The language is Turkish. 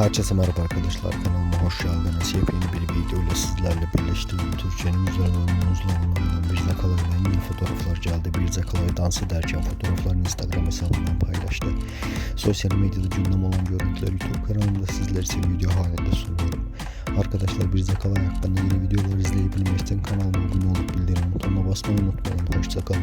Herkese merhaba arkadaşlar kanalıma hoş geldiniz. Yepyeni bir video ile sizlerle birleştiğim Türkçenin üzerinden uzlanılan bir zakalayla yeni fotoğraflar geldi. Bir zakalaya dans ederken fotoğraflarını Instagram hesabından paylaştı. Sosyal medyada gündem olan görüntüler YouTube kanalımda sizler için video halinde sunuyorum. Arkadaşlar bir zakalay hakkında yeni videolar izleyebilmek için kanalıma abone olup bildirim butonuna basmayı unutmayın. Hoşçakalın.